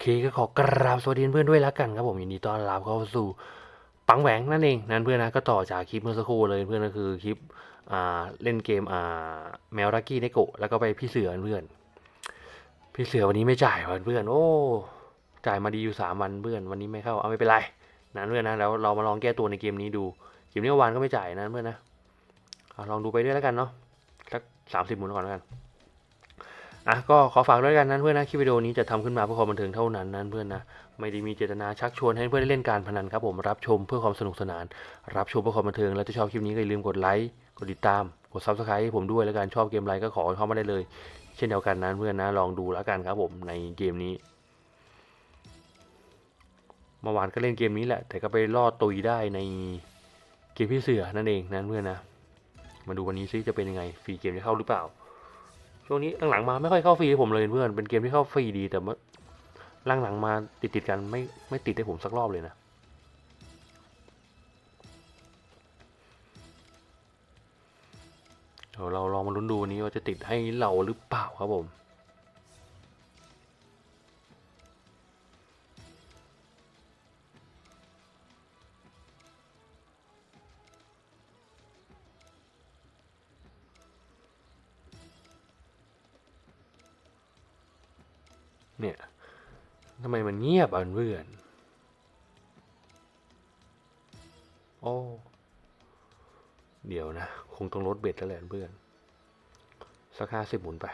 เคก็ขอกราบสวัสดีเพื่อนด้วยแล้วกันครับผมยินดีต้อนรับเข้าสู่ปังแหวงนั่นเองนั่นเพื่อนนะก็ต่อจากคลิปเมื่อสักครู่เลยเพื่อนก็คือคลิปอ่าเล่นเกมอ่าแมวรักกี้เนโกะแล้วก็ไปพี่เสือเพื่อน พี่เสือวันนี้ไม่จ่ายเพื่อนโอ้จ่ายมาดีอยู่สามวันเพื่อนวันนี้ไม่เข้าเอาไม่เป็นไรนั่นเพื่อนนะแล้วเรามาลองแก้ตัวในเกมนี้ดูเกมนี้วานก็ไม่จ่ายนะเพื่อนนะอลองดูไปด้วยแล้วกันเนาะสักสามสิบหมุนก่อนแล้วกัน อะก็ขอฝากด้วยกันนั้นเพื่อนนะคลิปวิดีโอนี้จะทำขึ้นมาเพื่อความบันเทิงเท่านั้นนั้นเพื่อนนะไม่ได้มีเจตนาชักชวนให้เพื่อนได้เล่นการพนันครับผมรับชมเพื่อความสนุกสนาน รับชมเพื่อความบันเทิงแล้วถ้าชอบคลิปนี้ก็อย่าลืมกดไลค์กดติดตามกดซับสไครต์ให้ผมด้วยแล้วกันชอบเกมอะไรก็ขอเข้ามาได้เลย เช่นเดียวกันนั้นเพื่อนนะลองดูแล้วกันครับผมในเกมนี้เมื่อวานก็เล่นเกมนี้แหละ แต่ก็ไปรอดตุยได้ในเกมพี่เสือนั่นเองนั้นเพื่อนนะ มาดูวันนี้ซิจะเป็นยังไงฟรีเกมจะเข้าหรือเปล่า ช่วงนี้หลังๆมาไม่ค่อยเข้าฟรีผมเลยเพื่อน เป็นเกมที่เข้าฟรีดีแต่ว่าหลังๆมาติดติดกันไม่ไม่ติดให้ผมสักรอบเลยนะ เดี๋ยวเราลองมาลุ้นดูวันนี้ว่าจะติดให้เราหรือเปล่าครับผม เนี่ยทำไมมันเงียบอะเพื่อน โอ้ เดี๋ยวนะ คงต้องลดเบ็ดแล้วแหละเพื่อน สักห้าสิบหมุนไป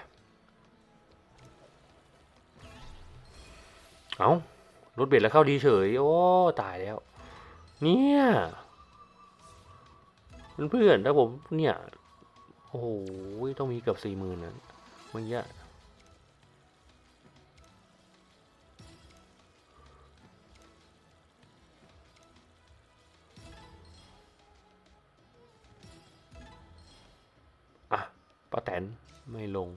เอาลดเบ็ดแล้วเข้าดีเฉย โอ้ ตายแล้ว เนี่ยเพื่อนๆถ้าผมเนี่ย โอ้โห ต้องมีเกือบสี่หมื่นนะเมื่อกี้ ป้าแตนไม่ลง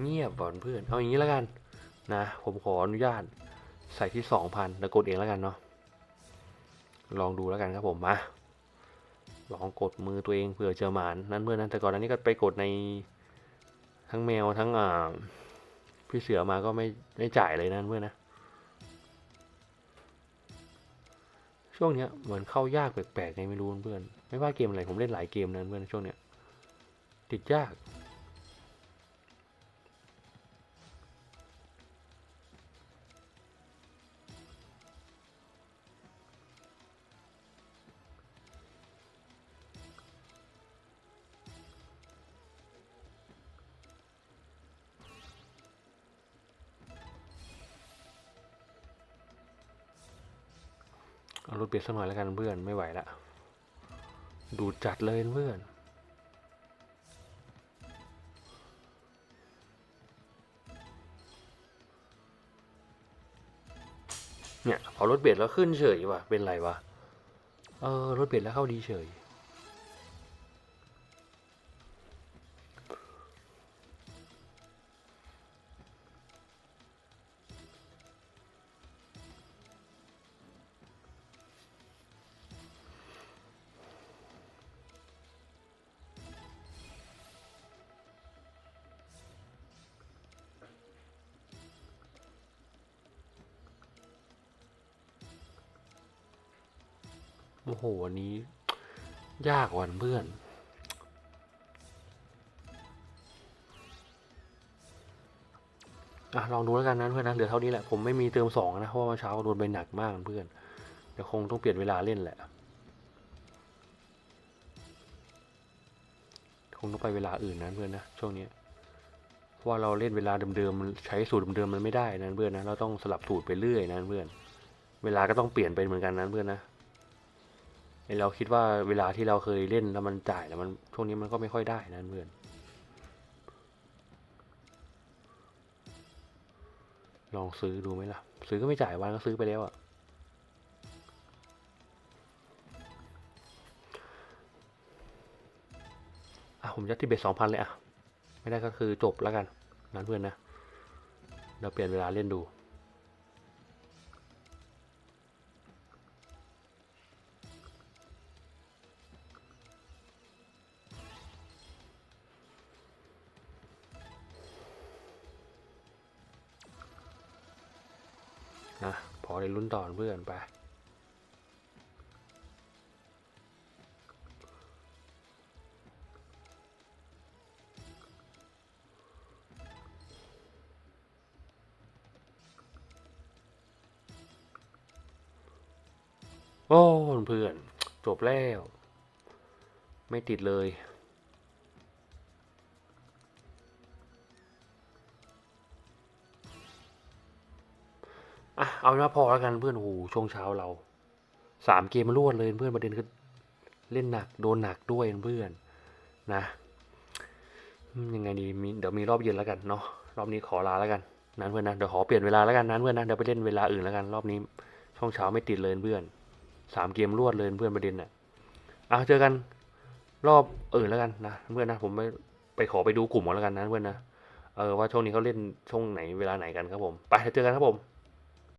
เงียบก่อนเพื่อน เอาอย่างนี้แล้วกันนะ ผมขออนุญาตใส่ที่สองพันแล้วกดเองแล้วกันเนาะ ลองดูแล้วกันครับผมมา ลองกดมือตัวเองเผื่อเจอหมานนั้นเพื่อนนั้นแต่ก่อนอันนี้ก็ไปกดในทั้งแมวทั้งอ่าพี่เสือมาก็ไม่ไม่จ่ายเลยนะเพื่อนนะ ช่วงเนี้ยเหมือนเข้ายากแปลกๆไงไม่รู้เพื่อน ไม่ว่าเกมอะไรผมเล่นหลายเกมนะเพื่อนช่วงเนี้ยติดยาก เอารถเบียดสักหน่อยแล้วกันเพื่อนไม่ไหวละดูจัดเลยเพื่อนเนี่ยพอรถเบียดแล้วขึ้นเฉยว่ะเป็นไรวะเออรถเบียดแล้วเข้าดีเฉย โอ้โหวันนี้ ยากวันเพื่อน อะ ลองดูแล้วกันนะเพื่อนนะเหลือเท่านี้แหละ ผมไม่มีเติมสองนะ เพราะว่าเช้าโดนไปหนักมากเพื่อน เดี๋ยวคงต้องเปลี่ยนเวลาเล่นแหละ คงต้องไปเวลาอื่นนะเพื่อนนะ ช่วงนี้เพราะว่าเราเล่นเวลาเดิมๆ ใช้สูตรเดิมๆมันไม่ได้นะเพื่อนนะ เราต้องสลับสูตรไปเรื่อยนะเพื่อน เวลาก็ต้องเปลี่ยนไปเหมือนกันนะเพื่อนนะ เราคิดว่าเวลาที่เราเคยเล่นแล้วมันจ่ายแล้วมันช่วงนี้มันก็ไม่ค่อยได้นะเพื่อนลองซื้อดูไหมล่ะ ซื้อก็ไม่จ่ายวันก็ซื้อไปแล้วอะอะผมจะที่เบ็ดสองพันเลยอะไม่ได้ก็คือจบแล้วกันนั้นเพื่อนนะ เราเปลี่ยนเวลาเล่นดู นะพอได้ลุ้นต่อเพื่อนไปโอ้เพื่อนจบแล้ว ไม่ติดเลย อะเอาเป็นว่าพอแล้วกันเพื่อนโอ้โหช่วงเช้าเราสามเกมรวดเลยเพื่อนประเด็นคือเล่นหนักโดนหนักด้วยเพื่อนนะยังไงดีมีเดี๋ยวมีรอบเย็นแล้วกันเนาะรอบนี้ขอลาแล้วกันนั้นเพื่อนนะเดี๋ยวขอเปลี่ยนเวลาแล้วกันนั้นเพื่อนนะเดี๋ยวไปเล่นเวลาอื่นแล้วกัน รอบนี้ช่วงเช้าไม่ติดเลยเพื่อนสามเกมรวดเลยเพื่อนประเด็นน่ะอะเจอกันรอบอื่นแล้วกันนะเพื่อนนะผมไปไปขอไปดูกลุ่มก่อนแล้วกันนะเพื่อนนะเออว่าช่วงนี้เขาเล่นช่วงไหนเวลาไหนกันครับผม ไปเจอกันครับผม